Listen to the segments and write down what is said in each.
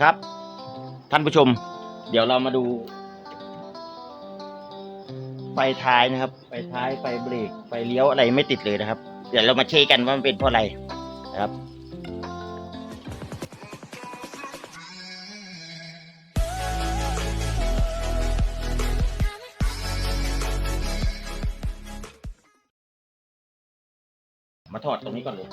ครับ ท่านผู้ชม เดี๋ยวเรามาดู ไฟท้ายนะครับ ไฟท้ายไฟเบรกไฟเลี้ยวอะไรไม่ติดเลยนะครับ เดี๋ยวเรามาเช็คกันว่ามันเป็นเพราะอะไรนะครับมาถอดตรงนี้ก่อนเลย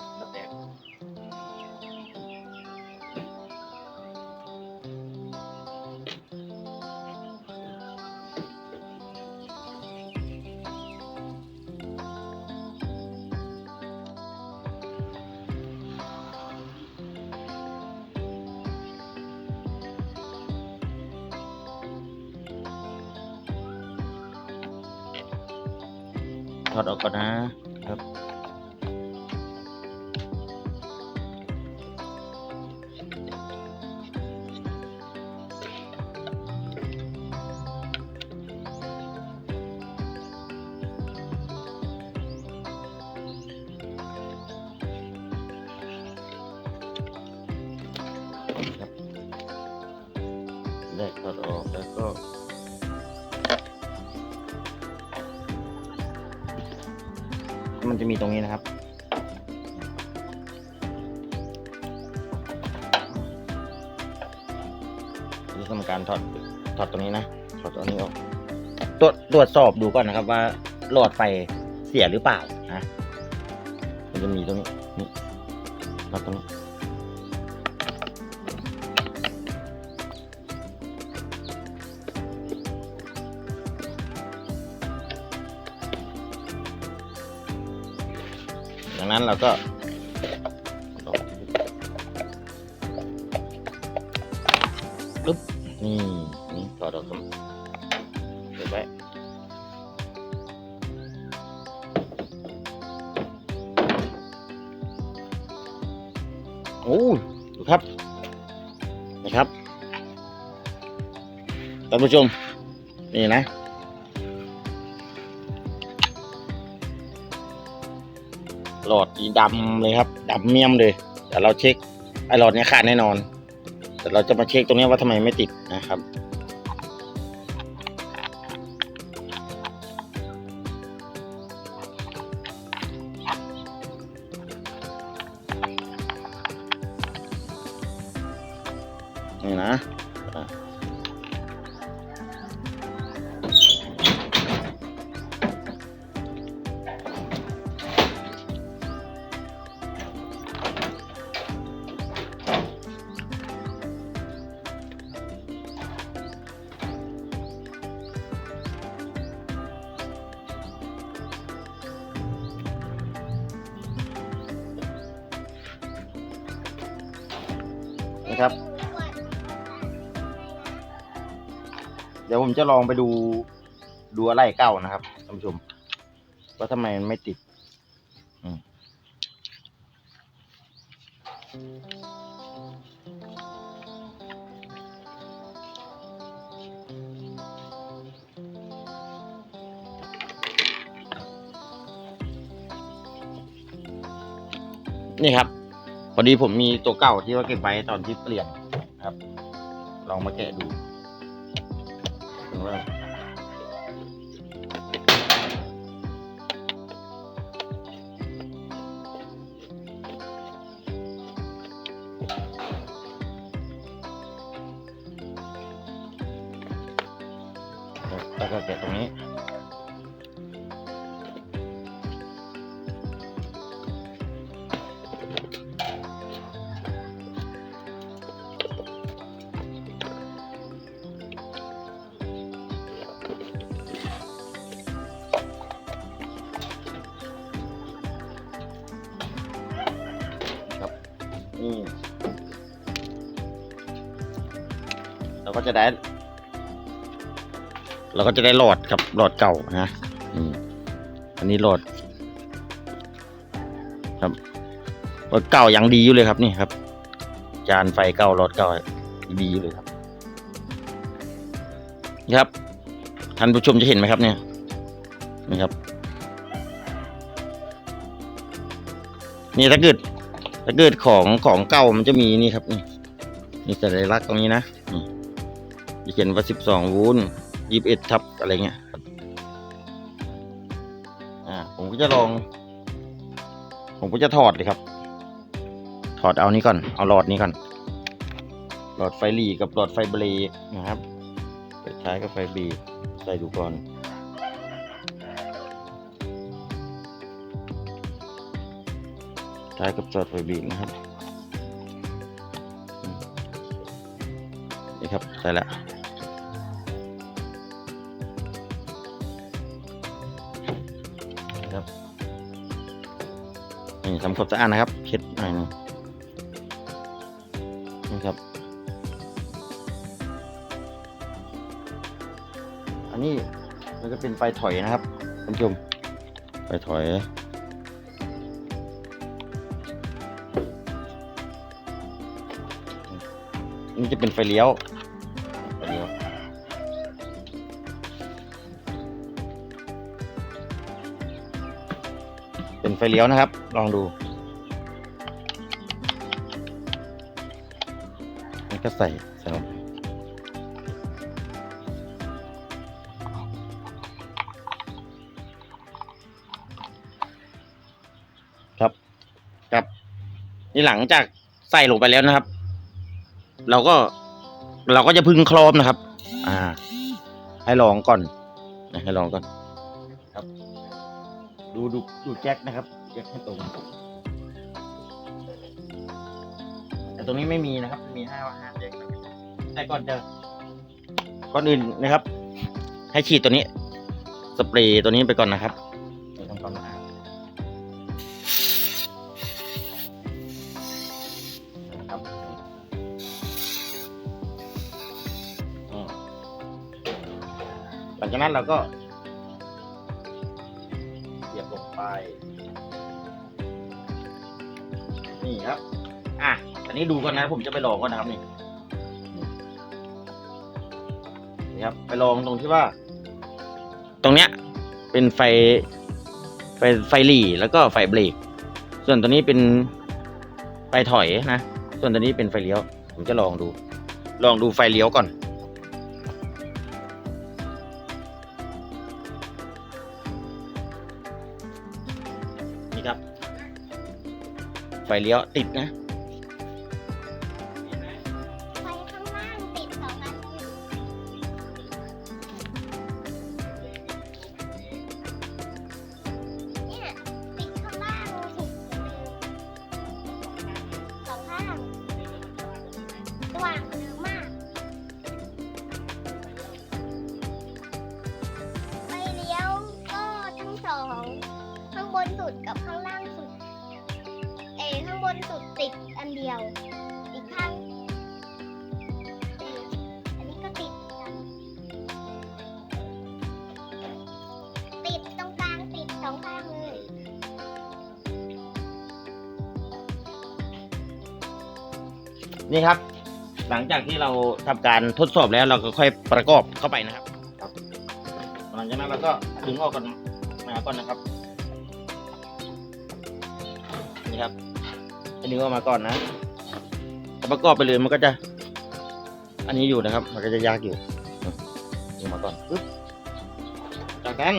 ถอดออกก่อนนะครับครับ แรกถอดออกแล้วก็ มันจะมีตรงนี้นะครับนี่ทำการถอดถอดตรงนี้นะถอดตรงนี้ออกตรวจตรวจสอบดูก่อนนะครับว่าหลอดไฟเสียหรือเปล่านะมันจะมีตรงนี้นี่น็อตตรงนี้ นั้นเราก็ปึ๊บนี่นี่ต่อดอกก็เก็บไว้โอ้ยดูครับนะครับท่านผู้ชมนี่นะ หลอดสีดำเลยครับดำเมี่ยมเลยแต่เราเช็คไอหลอดเนี้ยขาดแน่นอน แต่เราจะมาเช็คตรงนี้ว่าทำไมไม่ติดนะครับ ดี๋ยวผมจะลองไปดูดูอะไรเก่านะครับท่านผู้ชมว่าทำไมมันไม่ติดนี่ครับพอดีผมมีตัวเก่าที่ว่าเก็บไว้ตอนที่เปลี่ยนครับ ลองมาแกะดู ดูว่าแล้วก็แกะตรงนี้นี่ เราก็จะได้ เราก็จะได้หลอดครับหลอดเก่านะอืมอันนี้หลอด ครับหลอดเก่ายังดีอยู่เลยครับนี่ครับ จานไฟเก่าหลอดเก่าดีอยู่เลยครับนี่ครับท่านผู้ชมจะเห็นไหมครับเนี่ยนี่ครับ นี่ถ้าเกิดถ้าเกิดของของเก่ามันจะมีนี่ครับนี่นี่สัญลักษณ์ตรงนี้นะนี่ จะเขียนว่าสิบสองวูลยี่สิบเอ็ดทับอะไรเงี้ยครับอ่าผมก็จะลอง ผมก็จะถอดเลยครับ ถอดเอานี้ก่อน เอาหลอดนี้ก่อน หลอดไฟหลีกับหลอดไฟเบรกนะครับไฟท้กับไฟบีใส่ดูก่อนท้กับหลอดไฟบีนะครับ นี่ครับใส่แล้ว นี่ทำความสะอาดนะครับ เช็ดหน่อยหนึงนี่ครับ อันนี้มันก็เป็นไฟถอยนะครับท่านผู้ชมไฟถอยนี่จะเป็นไฟเลี้ยว ฟเลี้ยวนะครับ ลองดูมันก็ใส่ใส่ลงครับครับนี่หลังจากใส่ลงไปแล้วนะครับ เราก็เราก็จะพึ่งครอบนะครับ อ่า ให้ลองก่อน ให้ลองก่อน ดูดูดูแจ็คนะครับแจ็คให้ตรงแต่ตรงนี้ไม่มีนะครับ มีห้าห้าแจ็คแต่ก่อนจะก่อนอื่นนะครับ ให้ฉีดตัวนี้ สเปรย์ตัวนี้ไปก่อนนะครับทำความสะอาดหลังจากนั้นเราก็ เหยียบลงไปนี่ครับ อะอันนี้ดูก่อนนะผมจะไปลองก่อนนะครับนี่นี่ครับ ไปลองตรงที่ว่า ตรงเนี้ย เป็นไฟ ไฟไฟหลีแล้วก็ไฟเบรกส่วนตัวนี้เป็นไฟถอยนะ ส่วนตัวนี้เป็นไฟเลี้ยว ผมจะลองดู ลองดูไฟเลี้ยวก่อน ฟเลี้ยวติดนะ ไฟข้างล่างติดสองอันอยู่เนี่ยติดข้างล่างถูกสองข้างสว่างเร็วมาก ไฟเลี้ยวก็ทั้งสอง ข้างบนสุดกับข้าง นี่ครับ หลังจากที่เราทำการทดสอบแล้วเราก็ค่อยประกอบเข้าไปนะครับหลังจากนั้นเราก็ดึงออกก่อนมาก่อนนะครับนี่ครับให้ดึงออกมาก่อนนะประกอบไปเลยมันก็จะ อันนี้อยู่นะครับ มันก็จะยากอยู่ดึงมาก่อนปึ๊บจากนั้น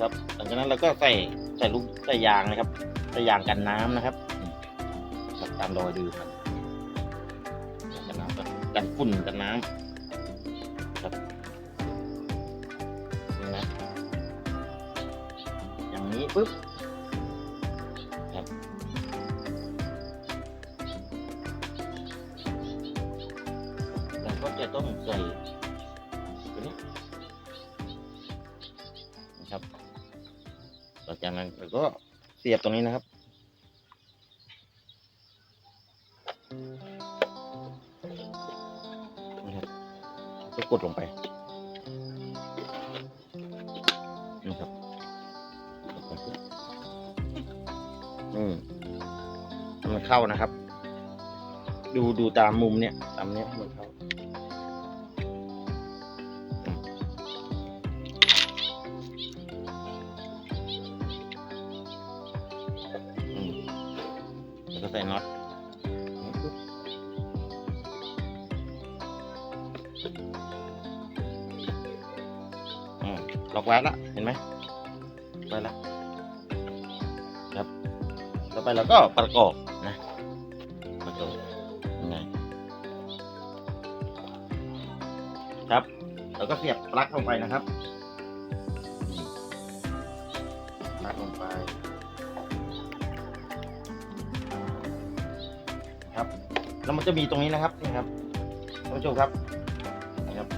ครับหลังจากนั้นเราก็ใส่ใส่ลูกใส่ยางนะครับ ใส่ยางกันน้ำนะครับอืมครับตามรอยดื่มมันกันน้ำกันฝุ่นกันน้ำครับนี่นะอย่างนี้ปุ๊บครับเราก็จะต้องใส่ตัวนี้นะครับหลังจากนั้นเราก็เสียบตรงนี้นะครับ กดลงไปนะครับอืมมันเข้านะครับ ดูดูตามมุมเนี่ยตามเนี้ยมันเข้าอืมแล้วก็ใส่น็อต อืมล็อกไว้ละเห็นไหมไว้ละครับต่อไปเราก็ประกอบนะประกอบงไงครับแล้วก็เสียบปลั๊กลงไปนะครับปลั๊กลงไปครับแล้วมันจะมีตรงนี้นะครับนี่ครับท่านผู้ชมครับนี่ครับ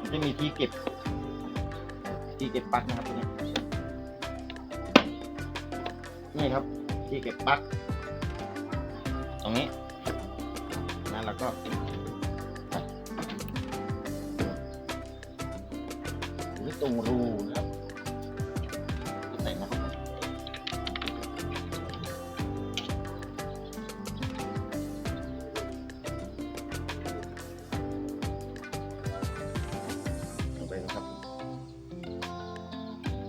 มันจะมีที่เก็บ ที่เก็บปลั๊กนะครับตรงนี้นี่ครับที่เก็บปลั๊กตรงนี้นั่นแล้วก็ตรงรูนะครับใส่นะครับ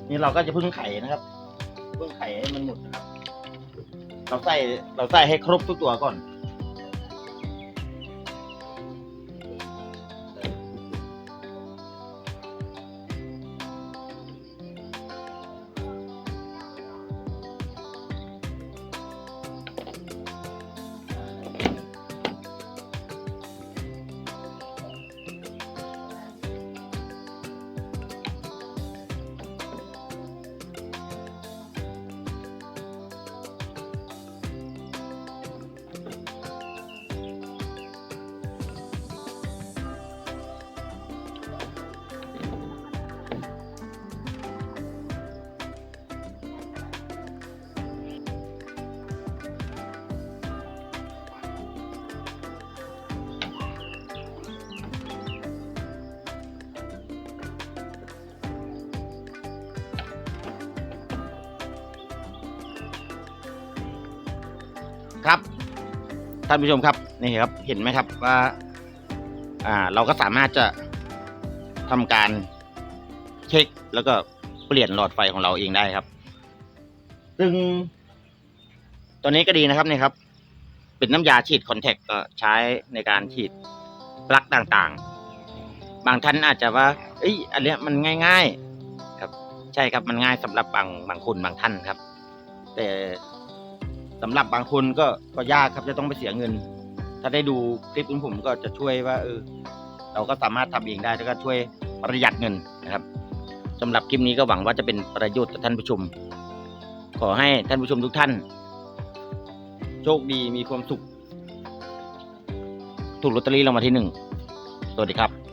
นี่เราก็จะพึ่งไข่นะครับพึ่งไข่ให้มันหมดนะครับ เราใส่เราใส่ให้ครบทุกตัวก่อน ท่านผู้ชมครับนี่ครับเห็นไหมครับว่าอ่าเราก็สามารถจะทำการเช็คแล้วก็เปลี่ยนหลอดไฟของเราเองได้ครับ ซึ่งตัวนี้ก็ดีนะครับนี่ครับ เป็นน้ำยาฉีดคอนแทคก็ใช้ในการฉีดปลั๊กต่างๆ บางท่านอาจจะว่า เอ้ยอันเนี้ยมันง่าย ๆ ครับ ใช่ครับมันง่ายสำหรับบางบางคนบางท่านครับ แต่ สำหรับบางคนก็ก็ยากครับจะต้องไปเสียเงิน ถ้าได้ดูคลิปของผมก็จะช่วยว่าเออเราก็สามารถทำเองได้แล้วก็ช่วยประหยัดเงินนะครับสำหรับคลิปนี้ก็หวังว่าจะเป็นประโยชน์กับท่านผู้ชม ขอให้ท่านผู้ชมทุกท่าน โชคดีมีความสุข ถูกลอตเตอรี่รางวัลที่หนึ่งสวัสดีครับ